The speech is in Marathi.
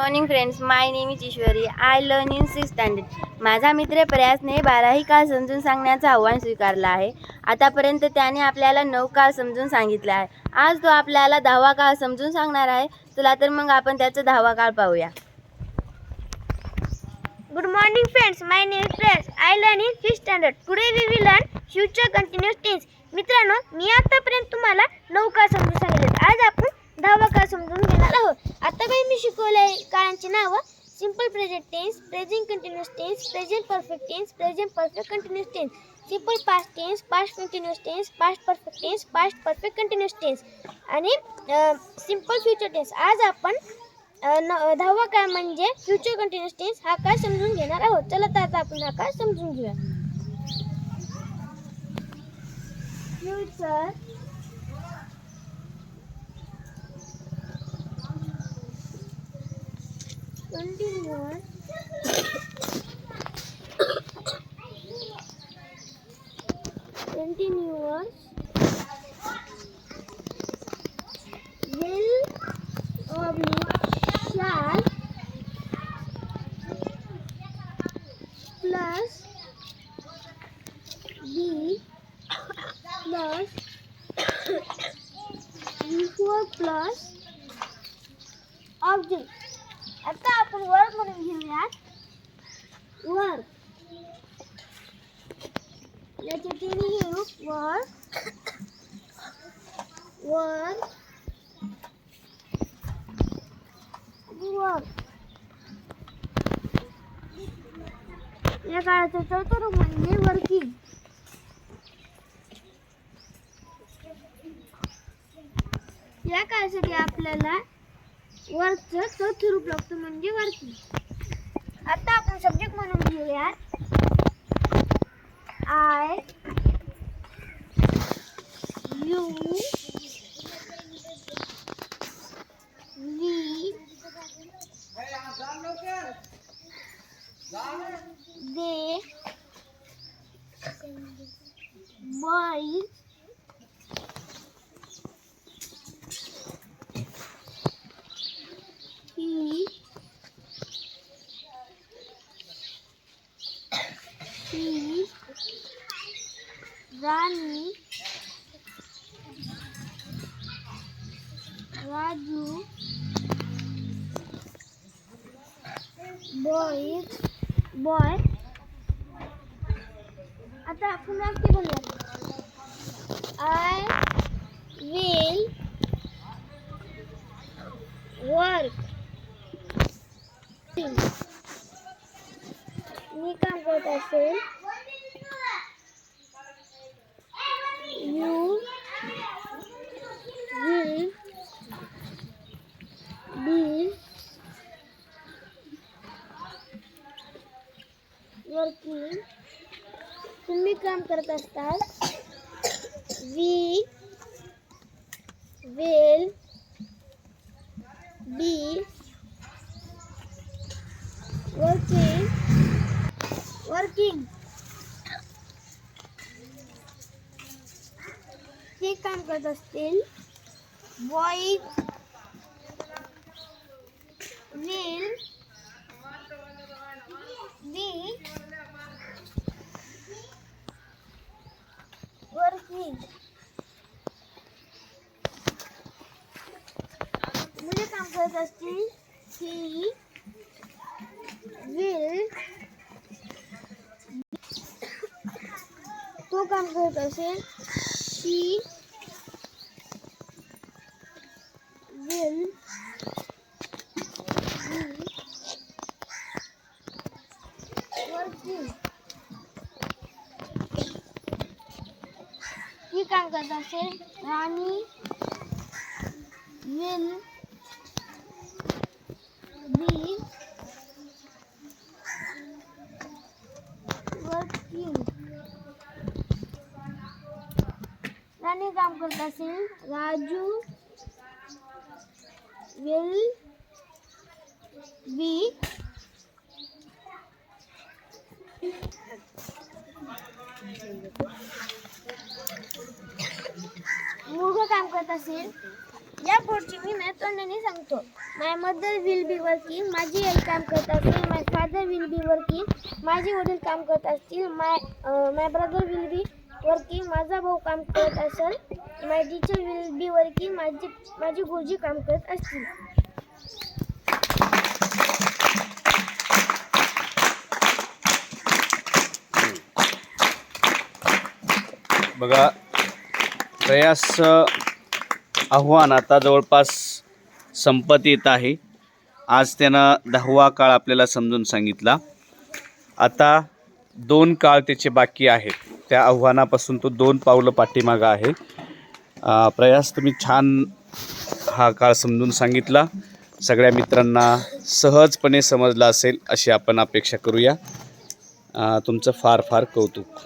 Morning friends my name is Ishwari. I learn in six standard माझा मित्र प्रयासने बाराही काळ समजून सांगण्याचं आव्हान स्वीकारलं आहे. आतापर्यंत त्याने आपल्याला नऊ काळ समजून सांगितला आहे. आज तो आपल्याला दहावा काळ समजून सांगणार आहे. चला तर मग आपण त्याचा दहावा काळ पाहूया. Good morning friends my name is Prayas I learn in fifth standard today we will learn future continuous tense मित्रांनो मी आता तुम्हाला नऊ काळ समजून सांगितले आज आपण दहावा काळ समजून घेणार आहोत आतापर्यंत मी शिकवले काळांची नावं simple present tense continuous tense, present perfect perfect present perfect continuous tense, simple past tense, past continuous tense, past perfect perfect past perfect continuous tense. आणि सिंपल फ्युचर टेन्स आज आपण न दहावा काय म्हणजे फ्युचर कंटिन्युअस टेन्स हा काय समजून घेणार आहोत? चला तर आता आपण हा काय समजून घेऊया. Future continuous continuous will oblique shall plus b plus before plus object आता आपण वर्क म्हणून घेऊयात वर्क याचे तिन्ही घेऊ वर्क वर्क वर या काळाचा चौथा रूप म्हणजे वर्किंग या काळासाठी आपल्याला वर्कचं चौथं रूप लागतो म्हणजे वर्किंग आता आपण सब्जेक्ट म्हणून घेऊयात. পারি রানী রাজু বই বয় আচ্ছা এখন আর কি বললাম बनवूया आय विल वर्क मी काम करत असेल यू विल बी वर्किंग तुम्ही काम करत असताल we will be working working ते काम करत असतील boys will purposely he will took on purposes she will be working. You can go the Rani will these were cute. Rani কাম করতেছেন রাজু will be মুরগো কাম করতেছেন या पुढची मी तोंडाने सांगतो. My mother will be working माझी आई काम करत असेल my father will be working माझे वडील काम करत असतील. My my brother will be working माझा भाऊ काम करत असेल. My teacher will be working माझी माझी गुरुजी काम करत असतील. बघा प्रयास आव्हान आता जवळपास संपत येत आहे. आज त्यानं दहावा काळ आपल्याला समजून सांगितला. आता दोन काळ त्याचे बाकी आहेत. त्या आव्हानापासून तो दोन पावलं पाठीमागं आहे. प्रयास तुम्ही छान हा काळ समजून सांगितला. सगळ्या मित्रांना सहजपणे समजला असेल अशी आपण अपेक्षा करूया. तुमचं फार फार कौतुक.